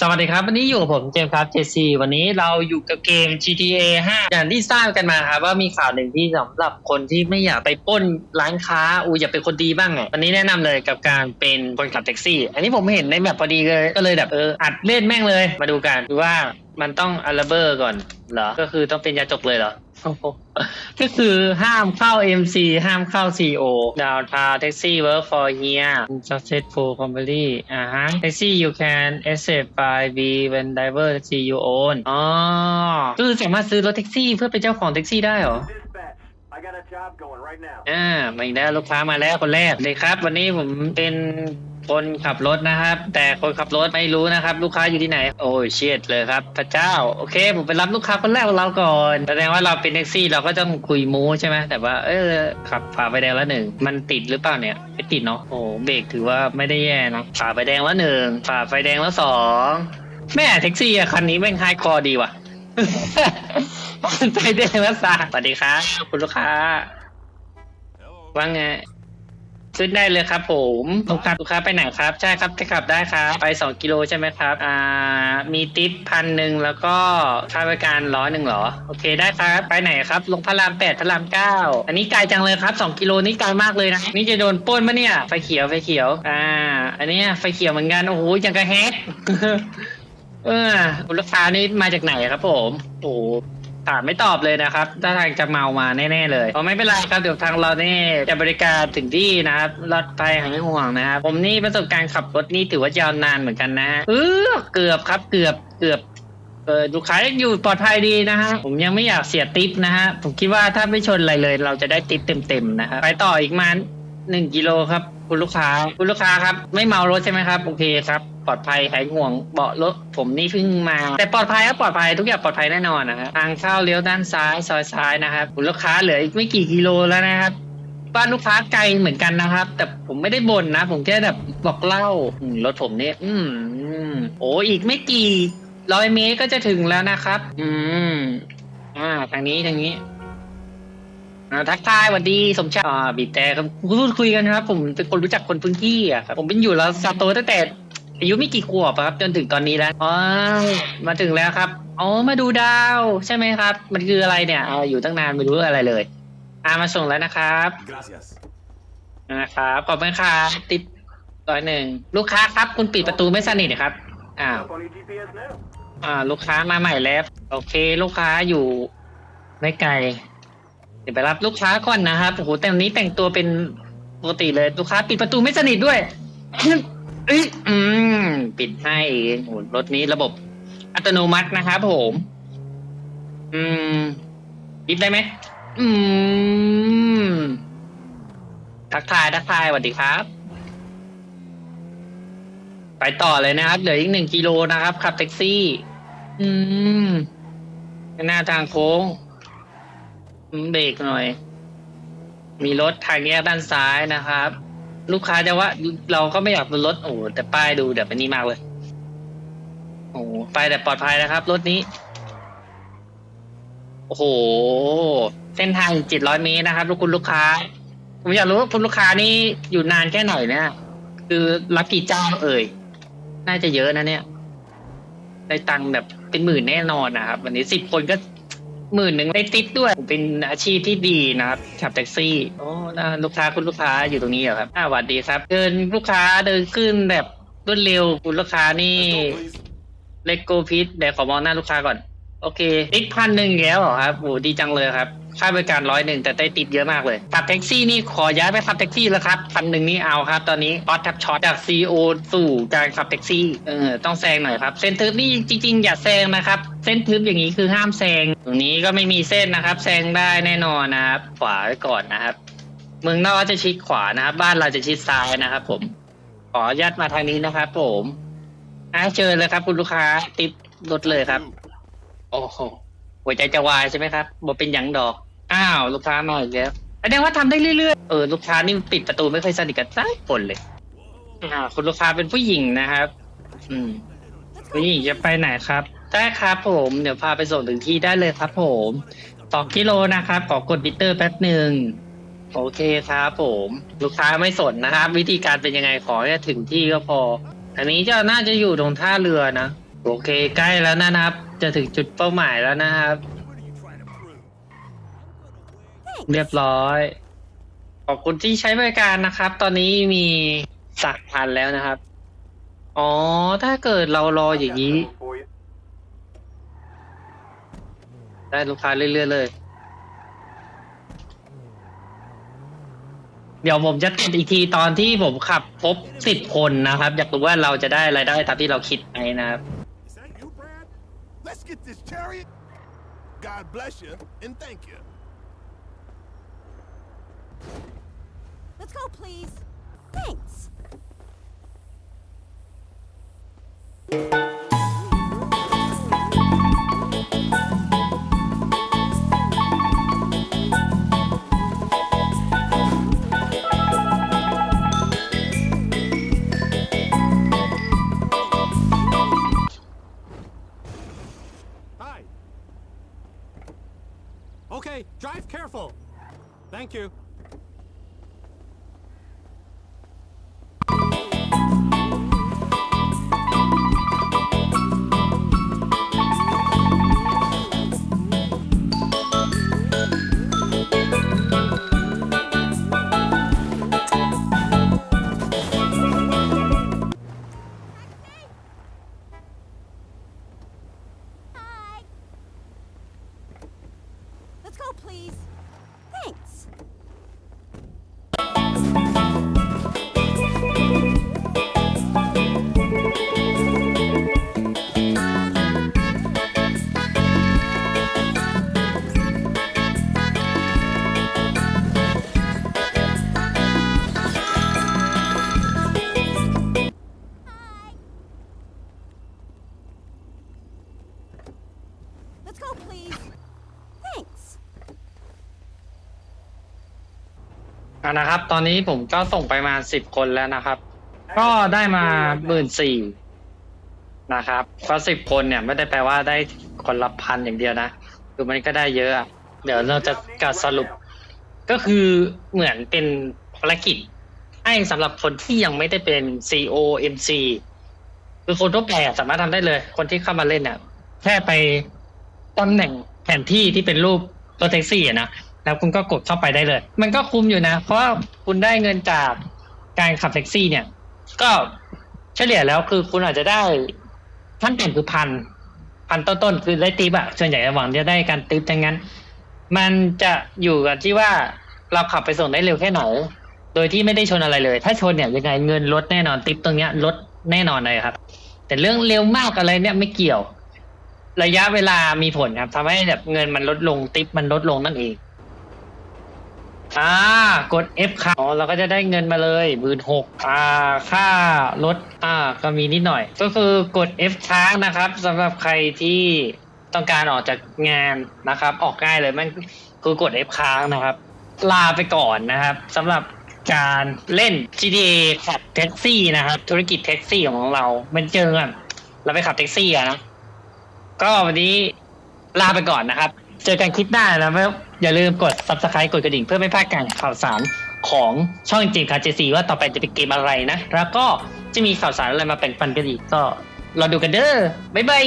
สวัสดีครับ วันนี้อยู่กับผมเจมส์ครับเจซีวันนี้เราอยู่กับเกม GTA 5 อย่างที่ทราบกันมาครับว่ามีข่าวหนึ่งที่สำหรับคนที่ไม่อยากไปป้นร้านค้าอูอยากเป็นคนดีบ้างไงวันนี้แนะนำเลยกับการเป็นคนขับแท็กซี่ อันนี้ผมเห็นในแบบพอดีเลยก็เลยแบบเอออัดเล่นแม่งเลย มาดูกันดูว่ามันต้องอัลเบอร์ก่อนเหรอ ก็คือต้องเป็นยาจกเลยเหรอ ก็คือห้ามเข้า MC ห้ามเข้า CO downtown taxi work for here successful company อ่าฮะ taxi you can accept by B when driver taxi you own อ๋อก็คือสามารถซื้อรถแท็กซี่เพื่อเป็นเจ้าของแท็กซี่ได้เหรอ Dispatch, I got a job going right now. อ่ามาอีกแล้วลูกค้ามาแล้วคนแรกเลยครับ วันนี้ผมเป็น คนขับรถนะครับ แต่คนขับรถไม่รู้นะครับ ลูกค้าอยู่ที่ไหน โอ้ยเชียดเลยครับ พระเจ้า โอเค ผมไปรับลูกค้าคนแรกของเราก่อนแสดงว่าเราเป็นแท็กซี่เราก็ต้องคุยมูใช่ไหมแต่ว่า เออขับฝ่าไฟแดงแล้วหนึ่งมันติดหรือเปล่าเนี่ยไม่ติดเนาะโอ้เบรกถือว่าไม่ได้แย่นะฝ่าไฟแดงแล้วหนึ่งฝ่าไฟแดงแล้วสองแม่แท็กซี่อะคันนี้แม่งไฮคอร์ดีว่ะไฟแดงแล้วสามสวัสดีครับคุณลูกค้าว่าไง ขึ้นได้เลยครับผมลูกค้าลูกค้าไปไหนครับ ใช่ครับจะขับได้ครับ ไปสองกิโลใช่ไหมครับ อ่า มีติปพันหนึ่งแล้วก็ค่าบริการร้อยหนึ่งเหรอ โอเคได้ครับ ไปไหนครับ ลงพระรามแปดพระรามเก้าอันนี้ไกลจังเลยครับสองกิโลนี่ไกลมากเลยนะ นี่จะโดนปล้นมะเนี่ย ไฟเขียว ไฟเขียว อ่า อันเนี้ยไฟเขียวเหมือนกัน โอ้โหยังกระแฮกเออคุณลูกค้านี่มาจากไหนครับผม โอ้โห ถามไม่ตอบเลยนะครับ ถ้าทางจะเมามาแน่ๆเลยอ๋อไม่เป็นไรครับเดี๋ยวทางเราเนี่ยจะบริการถึงที่นะครับรถไฟหายห่วงนะครับ ผมนี่ประสบการณ์ขับรถนี่ถือว่ายาวนานเหมือนกันนะเออเกือบครับเกือบเกือบเออลูกค้ายังอยู่ปลอดภัยดีนะฮะ ผมยังไม่อยากเสียติปนะฮะ ผมคิดว่าถ้าไม่ชนอะไรเลย เราจะได้ติปเต็มๆนะครับไปต่ออีกมาหนึ่งกิโลครับ คุณลูกค้า คุณลูกค้าครับ ไม่เมารถใช่ไหมครับ โอเคครับ ปลอดภัยหายห่วงเบาะรถผมนี่เพิ่งมา แต่ปลอดภัยครับปลอดภัยทุกอย่างปลอดภัยแน่นอนนะครับทางเข้าเลี้ยวด้านซ้ายซอยซ้ายนะครับคุณลูกค้าเหลืออีกไม่กี่กิโลแล้วนะครับบ้านลูกค้าไกลเหมือนกันนะครับ แต่ผมไม่ได้บ่นนะ ผมแค่แบบบอกเล่ารถผมเนี่ยอืมอืมโอ้อีกไม่กี่ร้อยเมตรก็จะถึงแล้วนะครับ อืม อ่า ทางนี้ทางนี้อ่าทักทายสวัสดีสมชายบีบแต่ครับพูดคุยกันครับ ผมเป็นคนรู้จักคนพื้นที่อะครับผมเป็นอยู่แล้วซาโตตั้งแต่ อายุไม่กี่ขวบอะครับจนถึงตอนนี้แล้วอ๋อมาถึงแล้วครับอ๋อมาดูดาว ใช่ไหมครับ มันคืออะไรเนี่ยอ่าอยู่ตั้งนานไม่รู้อะไรเลยอ่ามาส่งแล้วนะครับ Gracias. นะครับขอบคุณครับติดร้อยหนึ่งลูกค้าครับ คุณปิดประตูไม่สนิทนะครับอ้าว Up on your GPS now. อ่า ลูกค้ามาใหม่แล้ว โอเค ลูกค้าอยู่ไม่ไกลเดี๋ยวไปรับลูกค้าก่อนนะครับโอ้โหแต่วันนี้แต่งตัวเป็นปกติเลย ลูกค้าปิดประตูไม่สนิทด้วย เอ้ยอืม ปิดให้โหรถนี้ระบบอัตโนมัตินะครับผม อืมปิดได้ไหม อืม ทักทายทักทายสวัสดีครับ ไปต่อเลยนะครับ เหลืออีกหนึ่งกิโลนะครับขับแท็กซี่ อืม หน้าทางโค้งเบรกหน่อย มีรถทางแยกด้านซ้ายนะครับ ลูกค้าจะว่าเราก็ไม่อยากเป็นรถโอ้แต่ป้ายดูแบบนี้มากเลย โอ้โหไปแต่ปลอดภัยนะครับ รถนี้ โอ้โห เส้นทางเจ็ดร้อยเมตรนะครับทุกคุณลูกค้า ผมอยากรู้ว่าคุณลูกค้านี่อยู่นานแค่ไหนเนี่ยคือรับกี่เจ้าเอ่ย น่าจะเยอะนะเนี่ย ได้ตังค์แบบเป็นหมื่นแน่นอนนะครับ วันนี้สิบคนก็ หมื่นหนึ่งได้ติปด้วย เป็นอาชีพที่ดีนะครับขับแท็กซี่โอ้น่าลูกค้าคุณลูกค้าอยู่ตรงนี้เหรอครับอ่าสวัสดีครับ เดินลูกค้าเดินขึ้นแบบรวดเร็วคุณลูกค้านี่ Let's go, please. เลโกพิทเดี๋ยวขอมองหน้าลูกค้าก่อน โอเคติดพันหนึ่งแล้วเหรอครับโหดีจังเลยครับ ค่าบริการร้อยหนึ่งแต่ได้ติดเยอะมากเลยขับแท็กซี่นี่ขอย้ายไปขับแท็กซี่แล้วครับพันหนึ่งนี่เอาครับ ตอนนี้ออสทับช็อตจากซีโอสู่การขับแท็กซี่เออต้องแซงหน่อยครับ เส้นทึบนี่จริง ๆ อย่าแซงนะครับ เส้นทึบอย่างนี้คือห้ามแซงตรงนี้ก็ไม่มีเส้นนะครับ แซงได้แน่นอนนะครับ ขวาไว้ก่อนนะครับ เมืองนอกจะชิดขวานะครับ บ้านเราจะชิดซ้ายนะครับ ผม ขออนุญาตมาทางนี้นะครับ ผมอ่าเชิญเลยครับ คุณลูกค้าติดรถเลยครับ โอ้โหหัวใจจะวายใช่ไหมครับบอกเป็นหยังดอก อ้าว ลูกค้ามาอีกแล้วแสดงว่าทำได้เรื่อยๆ เออ ลูกค้านี่ปิดประตูไม่ค่อยสนิทกันสักคนเลย อ่า คุณลูกค้าเป็นผู้หญิงนะครับ อืมผู้หญิงจะไปไหนครับ ได้ครับผม เดี๋ยวพาไปส่งถึงที่ได้เลยครับผมสองกิโลนะครับ ขอกดมิเตอร์แป๊บหนึ่ง โอเคครับผม ลูกค้าไม่สนนะครับ วิธีการเป็นยังไงขอแค่ถึงที่ก็พอ อันนี้จะน่าจะอยู่ตรงท่าเรือนะ โอเคใกล้แล้วนะครับ จะถึงจุดเป้าหมายแล้วนะครับ เรียบร้อย ขอบคุณที่ใช้บริการนะครับ ตอนนี้มีสักพันแล้วนะครับ อ๋อ ถ้าเกิดเรารออย่างนี้ ได้ลูกค้าเรื่อยๆเลย เดี๋ยวผมจะติดอีกทีตอนที่ผมขับครบสิบคนนะครับ อยากรู้ว่าเราจะได้รายได้ตามที่เราคิดไหมนะครับ Let's get this chariot. God bless you and thank you. Let's go, please. Thanks. Okay, drive careful. Thank you. Please. อะนะครับ ตอนนี้ผมก็ส่งไปมาสิบคนแล้วนะครับ ก็ได้มาหมื่นสี่นะครับก็สิบคนเนี่ย ไม่ได้แปลว่าได้คนละพันอย่างเดียวนะ คือมันก็ได้เยอะอะเดี๋ยวเราจะกัดสรุป ก็คือเหมือนเป็นภารกิจ ให้สำหรับคนที่ยังไม่ได้เป็น CO MC คือคนทั่วไปอะสามารถทำได้เลย คนที่เข้ามาเล่นเนี่ยแค่ไปตำแหน่งแผนที่ที่เป็นรูปรถแท็กซี่อะนะ แล้วคุณก็กดเข้าไปได้เลย มันก็คุ้มอยู่นะ เพราะคุณได้เงินจากการขับแท็กซี่เนี่ย ก็เฉลี่ยแล้วคือคุณอาจจะได้ขั้นต่ำคือพันพันต้นๆคือได้ติปอะส่วนใหญ่หวังจะได้การติปทั้งนั้น มันจะอยู่กันที่ว่าเราขับไปส่งได้เร็วแค่ไหน โดยที่ไม่ได้ชนอะไรเลย ถ้าชนเนี่ยยังไงเงินลดแน่นอนติปตรงเนี้ยลดแน่นอนเลยครับ แต่เรื่องเร็วมากอะไรเนี่ยไม่เกี่ยว ระยะเวลามีผลครับทำให้แบบเงินมันลดลงติปมันลดลงนั่นเอง อ่ากด F ค่ะอ๋อเราก็จะได้เงินมาเลยหมื่นหกอ่าค่ารถอ่าก็มีนิดหน่อย ก็คือกด F ช้างนะครับสำหรับใครที่ต้องการออกจากงานนะครับ ออกง่ายเลยมันคือกด F ค้างนะครับ ลาไปก่อนนะครับสำหรับการเล่น GTA ขับแท็กซี่นะครับ ธุรกิจแท็กซี่ของเราเป็นเจอกันเราไปขับแท็กซี่อะนะ ก็วันนี้ลาไปก่อนนะครับ เจอกันคลิปหน้านะแล้วอย่าลืมกด subscribe กดกระดิ่งเพื่อไม่พลาดการข่าวสารของช่องจริงคาเจซีว่าต่อไปจะเป็นเกมอะไรนะ แล้วก็จะมีข่าวสารอะไรมาแบ่งปันกันอีกก็รอดูกันเด้อบ๊ายบาย